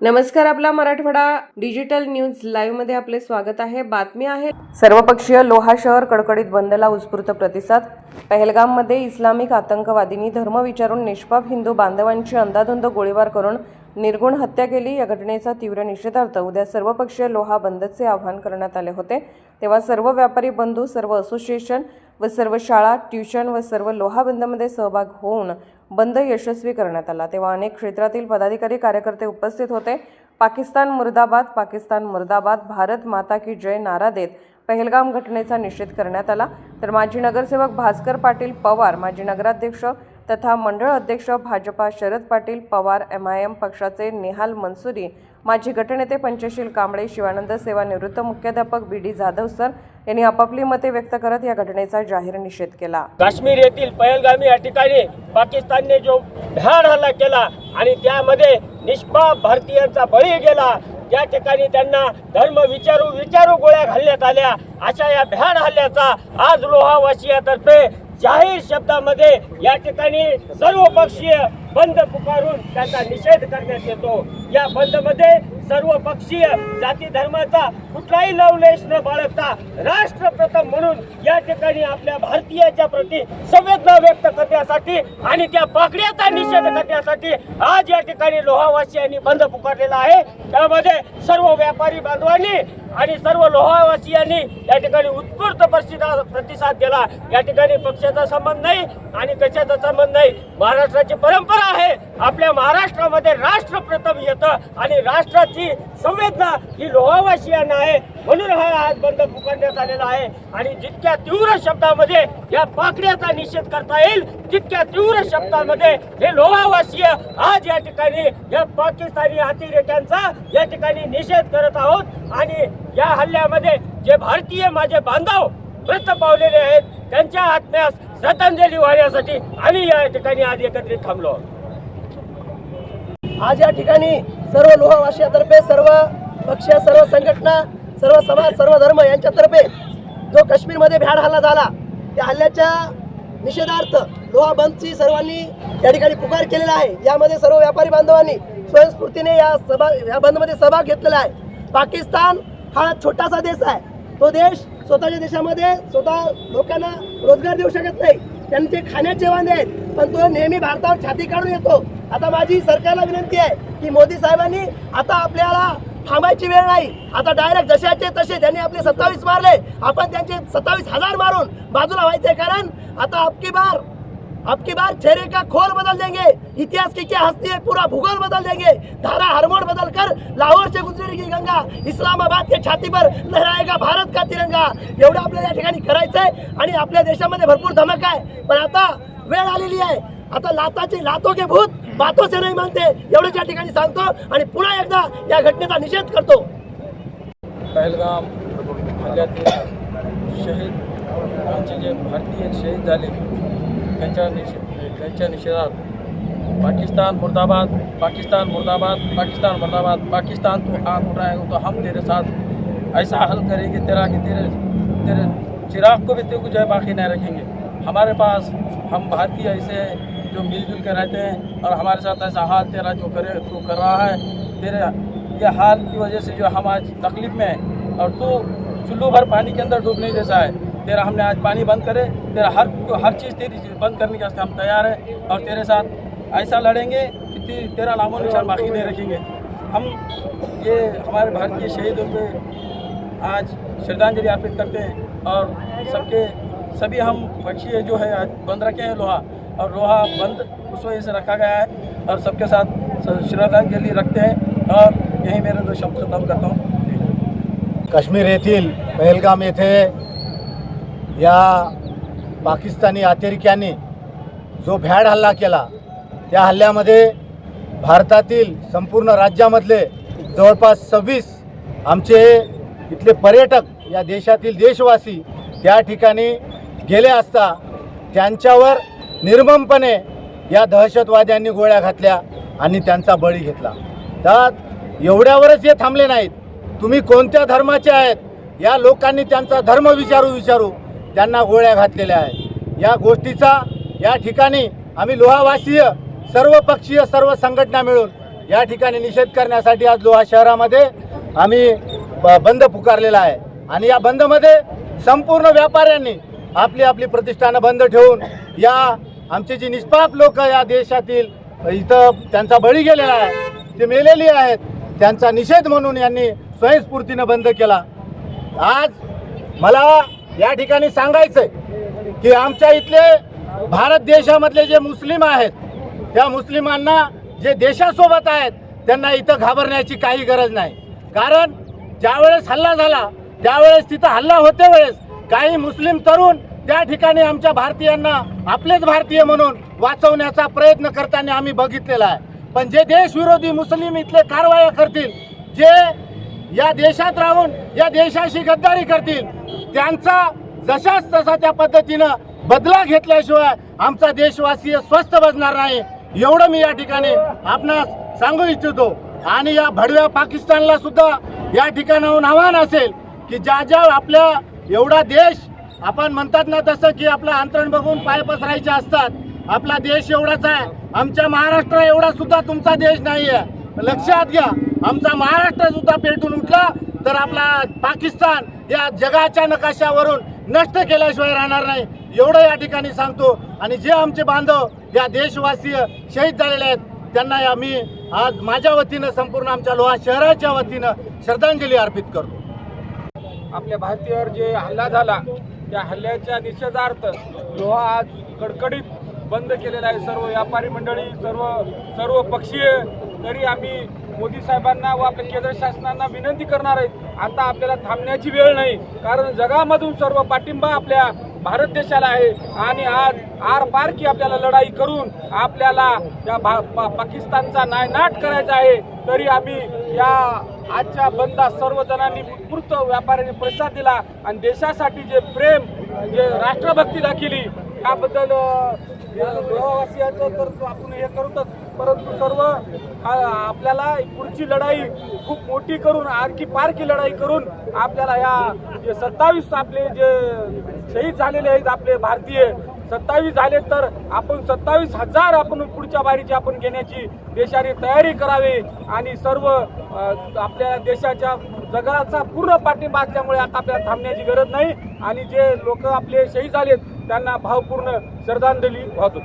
नमस्कार आपला Marathwada digital news लाईव्हमध्ये आपले स्वागत आहे. बातमी आहे सर्वपक्षीय लोहा शहर कडकडीत बंदला उत्स्फूर्त प्रतिसाद. पहलगाममध्ये इस्लामिक आतंकवादींनी धर्म विचारून निष्पाप हिंदू बांधवांची अंधाधुंद गोळीबार करून निर्गुण हत्या केली. या घटनेचा तीव्र निषेधार्थ उद्या सर्वपक्षीय लोहा बंदचे आवाहन करण्यात आले होते. तेव्हा सर्व व्यापारी बंधू सर्व असोसिएशन व सर्व शाळा ट्युशन व सर्व लोहा बंदमध्ये सहभाग होऊन बंद यशस्वी करण्यात आला. तेव्हा अनेक क्षेत्रातील पदाधिकारी कार्यकर्ते उपस्थित होते. पाकिस्तान मुर्दाबाद पाकिस्तान मुर्दाबाद भारत माता की जय नारा देत पहलगाम घटनेचा निषेध करण्यात आला. तर माजी नगरसेवक भास्कर पाटील पवार माजी नगराध्यक्ष तथा मंडळ अध्यक्ष Bhajapa Sharad Patil Pawar M I M पक्षाचे निहाल मनसुरी माजी गटनेते पंचशील कांबळे शिवानंद सेवानिवृत्त मुख्याध्यापक बी डी जाधव सर यांनी आपापली मते व्यक्त करत या घटनेचा जाहीर निषेध केला. काश्मीर येथील पहलगामी या ठिकाणी पाकिस्तानने जो भ्याड हल्ला केला आणि त्यामध्ये निष्पाप भारतीयांचा बळी गेला या ठिकाणी त्यांना धर्म विचारू विचारू गोळ्या घालण्यात आल्या. अशा या भ्याड हल्ल्याचा आज लोहावासियातर्फे जाहीर शब्दामध्ये या ठिकाणी सर्वपक्षीय बंद पुकारून त्याचा निषेध करण्यात येतो. या बंदमध्ये सर्व पक्षीय जाती धर्माचा कुठलाही लवलेश न बाळगता राष्ट्रप्रथम म्हणून या ठिकाणी आपल्या भारतीयाच्या प्रती संवेदना व्यक्त करण्यासाठी आणि त्या पाकड्याचा निषेध करण्यासाठी आज या ठिकाणी लोहावासियांनी बंद पुकारलेला आहे. त्यामध्ये सर्व व्यापारी बांधवांनी आणि सर्व लोहावासियांनी या ठिकाणी उत्स्फूर्त प्रतिसाद प्रतिसाद दिला. या ठिकाणी पक्षाचा संबंध नाही आणि कशाचा संबंध नाही? महाराष्ट्राची परंपरा आहे. आपल्या महाराष्ट्रामध्ये राष्ट्र प्रथम येतं आणि राष्ट्राची संवेदना ही लोहावासियांना आहे. म्हणून हा आज बंद पुकारण्यात आलेला आहे आणि जितक्या तीव्र शब्दामध्ये या पाकड्याचा निषेध करता येईल तितक्या तीव्र शब्दामध्ये हे लोहावासीय आज या ठिकाणी या पाकिस्तानी अतिरेक्यांचा या ठिकाणी निषेध करत आहोत आणि या हल्ल्यामध्ये जे भारतीय माझे बांधव मृत पावलेले आहेत त्यांच्या आत्म्यास श्रद्धांजली वाहण्यासाठी आम्ही या ठिकाणी आज एकत्रित थांबलो आहोत. आज या ठिकाणी सर्व लोहावासियातर्फे सर्व पक्ष सर्व संघटना सर्व समाज सर्व धर्म यांच्यातर्फे जो काश्मीरमध्ये भ्याड हल्ला झाला त्या हल्ल्याच्या निषेधार्थ लोहा बंदची सर्वांनी या ठिकाणी पुकार केलेला आहे. यामध्ये सर्व व्यापारी बांधवांनी स्वयंस्फूर्तीने या सभा या बंदमध्ये सहभाग घेतलेला आहे. पाकिस्तान हा छोटासा देश आहे. तो देश स्वतःच्या देशामध्ये स्वतः लोकांना रोजगार देऊ शकत नाही. त्यांचे खाण्याचे वांदे आहेत पण तो नेहमी भारतावर छाती काढून येतो. आता माझी सरकारला विनंती आहे की मोदी साहेबांनी आता आपल्याला थांबायची वेळ नाही. आता डायरेक्ट जशाचे तसे त्यांनी आपले सत्तावीस मारले. आपण त्यांचे सत्तावीस हजार मारून बाजूला व्हायचे कारण आता अबकी बार अबकी बार चेहरे का खोल बदल देंगे. इतिहास की क्या हस्ती है पूरा भूगोल बदल देंगे. धारा हरमोड़ बदल कर लाहौर से गुजरेगी गंगा. इस्लामाबाद के छाती पर लहराएगा भारत का तिरंगा. एवढं आपल्याला या ठिकाणी करायचंय आणि आपल्या देशामध्ये भरपूर धमक आहे. पण आता वेळ आलेली आहे. आता लाताचे लातो के भूत बातों से नाही मानते एवढंच या ठिकाणी सांगतो आणि पुन्हा एकदा या घटनेचा निषेध करतो. पहलगाम हल्ल्यातील शहीद आमचे जे भारतीय शहीद झाले त्यांच्या निषेध त्यांच्या निषेधात पाकिस्तान मुर्दाबाद पाकिस्तान मुर्दाबाद पाकिस्तान मुर्दाबाद पाकिस्तान तो हाथ उठाएगा तो हम तेरे साथ. ऐसा हल करेंगे तेरा कि तेरे तेरे चिराग को भी तेरे को जो है बाकी नहीं रखेंगे. हमारे पास हम भारतीय ऐसे जो मिलजुल के रहते हैं और हमारे साथ ऐसा हाल तेरा जो करे तू कर रहा है तेरे ये हाल की वजह से जो हम आज तकलीफ़ में हैं और तू चुल्लू भर पानी के अंदर डूबने जैसा है। तेरा हमने आज पानी बंद करे तेरा हर हर चीज़ तेरी चीज़ बंद करने के वास्ते हम तैयार हैं और तेरे साथ ऐसा लड़ेंगे कि ते, तेरा नामो निशान बाकी नहीं रखेंगे। हम ये हमारे भारतीय शहीदों पे आज श्रद्धांजलि अर्पित करते हैं और सबके सभी हम पक्षी जो है आज बंद रखे हैं लोहा। और लोहा बंद उस वजह से रखा गया है और सबके साथ श्रद्धांजलि रखते हैं और यही मेरे दो शब्द खत्म करता हूँ। काश्मीर येथील पहलगाम येथे या पाकिस्तानी अतिरेक्यांनी जो भ्याड हल्ला केला त्या हल्ल्यामध्ये भारतातील संपूर्ण राज्यामधले जवळपास सव्वीस आमचे इथले पर्यटक या देशातील देशवासी त्या ठिकाणी गेले असता त्यांच्यावर निर्ममपणे या दहशतवाद्यांनी गोळ्या घातल्या आणि त्यांचा बळी घेतला. तर एवढ्यावरच हे थांबले नाहीत. तुम्ही कोणत्या धर्माचे आहेत? या लोकांनी त्यांचा धर्म विचारू विचारू त्यांना गोळ्या घातलेल्या आहेत. या गोष्टीचा या ठिकाणी आम्ही लोहावासीय सर्व पक्षीय सर्व संघटना मिळून या ठिकाणी निषेध करण्यासाठी आज लोहा शहरामध्ये आम्ही ब- बंद पुकारलेला आहे. आणि या बंदमध्ये संपूर्ण व्यापाऱ्यांनी आपली आपली प्रतिष्ठानं बंद ठेवून या आमचे जी निष्पाप लोक या देशातील इथं त्यांचा बळी गेलेला आहे ते मेलेली आहेत त्यांचा निषेध म्हणून यांनी स्वयंस्फूर्तीनं बंद केला. आज मला या ठिकाणी सांगायचं आहे की आमच्या इथले भारत देशामधले जे मुस्लिम आहेत त्या मुस्लिमांना जे देशासोबत आहेत त्यांना इथं घाबरण्याची काही गरज नाही. कारण ज्यावेळेस हल्ला झाला त्यावेळेस तिथं हल्ला होते वेळेस काही मुस्लिम तरुण त्या ठिकाणी आमच्या भारतीयांना आपलेच भारतीय म्हणून वाचवण्याचा प्रयत्न करताना आम्ही बघितलेला आहे. पण जे देशविरोधी मुस्लिम इथले कारवाया करतील जे या देशात राहून या देशाशी गद्दारी करतील त्यांचा जशाच तसा त्या पद्धतीनं बदला घेतल्याशिवाय आमचा देशवासीय स्वस्थ बसणार नाही. एवढं मी या ठिकाणी आपणास सांगू इच्छितो. आणि या भडव्या पाकिस्तानला सुद्धा या ठिकाणाहून आव्हान असेल की ज्या ज्या आपल्या एवढा देश आपण म्हणतात ना तसं की आपलं अंतरण बघून पाय पसरायचे असतात. आपला देश एवढाच आहे. आमच्या महाराष्ट्र एवढा सुद्धा तुमचा देश नाही आहे लक्षात घ्या. आमचा महाराष्ट्र सुद्धा पेटून उठला तर आपला पाकिस्तान या जगाच्या नकाशावरून नष्ट केल्याशिवाय राहणार नाही. एवढं या ठिकाणी सांगतो. आणि जे आमचे बांधव या देशवासीय शहीद झालेले आहेत त्यांना आम्ही आज माझ्या वतीनं संपूर्ण आमच्या लोहा शहराच्या वतीनं श्रद्धांजली अर्पित करतो. आपल्या भारतीयावर जे हल्ला झाला त्या हल्ल्याच्या निषेधार्थ लोहा आज कडकडीत बंद केलेला आहे. सर्व व्यापारी मंडळी सर्व सर्व पक्षीय तरी आम्ही मोदी साहेबांना व आपल्या केंद्र शासनांना विनंती करणार आहेत आता आपल्याला थांबण्याची वेळ नाही. कारण जगामधून सर्व पाठिंबा आपल्या भारत देशाला आहे. आणि आज आर पार की आपल्याला लढाई करून आपल्याला या भा पाकिस्तानचा नायनाट करायचा आहे. तरी आम्ही या आजच्या बंदा सर्व जणांनी उत्स्फूर्त व्यापाऱ्यांनी प्रतिसाद दिला आणि देशासाठी जे प्रेम जे राष्ट्रभक्ती दाखिली याबद्दल अ, तर आपण हे करतोच परंतु सर्व आपल्याला पुढची लढाई खूप मोठी करून आणखी पारखी लढाई करून आपल्याला या जे सत्तावीस आपले जे शहीद झालेले आहेत आपले भारतीय सत्तावीस झाले तर आपण सत्तावीस हजार आपण पुढच्या बारीची आपण घेण्याची देशाने तयारी करावी आणि सर्व आपल्या देशाच्या जगाचा पूर्ण पाठिंबा असल्यामुळे आता आपल्याला थांबण्याची गरज नाही. आणि जे लोक आपले शहीद झालेत त्यांना भावपूर्ण श्रद्धांजली वाहतो.